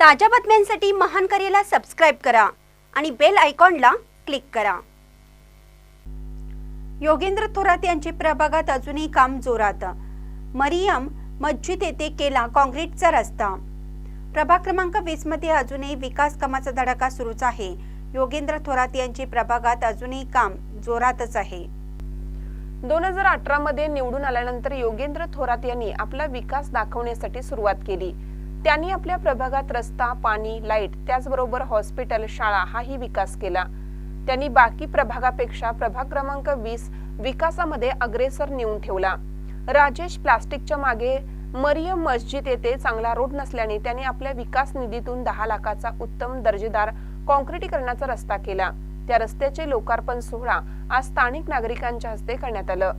ताज्या बातम्यांसाठी महान करेला सबस्क्राईब करा आणि बेल आयकॉनला क्लिक करा. योगेंद्र थोरात यांचे प्रभागात अजूनही काम जोरात. मरियम मस्जिद येथे केला काँक्रीटचा रस्ता. प्रभाग क्रमांक वीसमध्ये अजूनही विकास कामाचा धडाका सुरूच आहे. योगेंद्र थोरात यांचे प्रभागात अजूनही काम जोरातच आहे. दोन हजार अठरा मध्ये निवडून आल्यानंतर योगेंद्र थोरात यांनी आपला विकास दाखवण्यासाठी सुरुवात केली. त्यांनी आपल्या प्रभागात रस्ता पाणी लाइट त्याचबरोबर हॉस्पिटल शाळा हाही विकास केला. त्यांनी बाकी प्रभागापेक्षा प्रभाग क्रमांक वीस विकासामध्ये अग्रेसर नेऊन ठेवला. राजेश प्लास्टिकच्या मागे मरियम मस्जिद येथे चांगला रोड नसल्याने त्यांनी आपल्या विकास निधीतून दहा लाखाचा उत्तम दर्जेदार कॉन्क्रिटीकरणाचा रस्ता केला. त्या रस्त्याचे लोकार्पण सोहळा आज स्थानिक नागरिकांच्या हस्ते करण्यात आलं.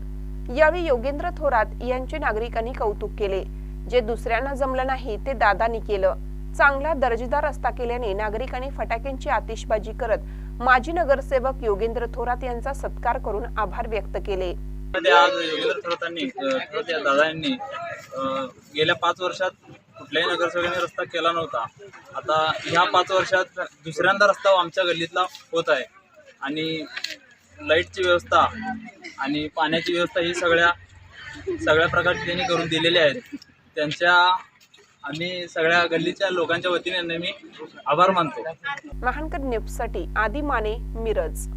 यावेळी योगेंद्र थोरात यांचे नागरिकांनी कौतुक केले. जे दुसऱ्यांना जमलं नाही ते दादानी केलं. चांगला दर्जेदार रस्ता केल्याने नागरिकांनी फटाक्यांची आतिषबाजी करत माजी नगरसेवक योगेंद्र थोरात यांचा सत्कार करून आभार व्यक्त केले. आज योगेंद्र थोरातांनी थोरात या दादांनी गेल्या पाच वर्षात कुठल्याही नगरसेवकाने रस्ता केला नव्हता. आता ह्या पाच वर्षात दुसऱ्यांदा रस्ता आमच्या गल्लीतला होत आहे. आणि लाईटची व्यवस्था आणि पाण्याची व्यवस्था ही सगळ्या सगळ्या प्रकारची त्यांनी करून दिलेली आहेत. त्यांच्या आणि सगळ्या गल्लीच्या लोकांच्या वतीने मी आभार मानतो. महानकर न्यूजसाठी आदि माने मिरज.